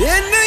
In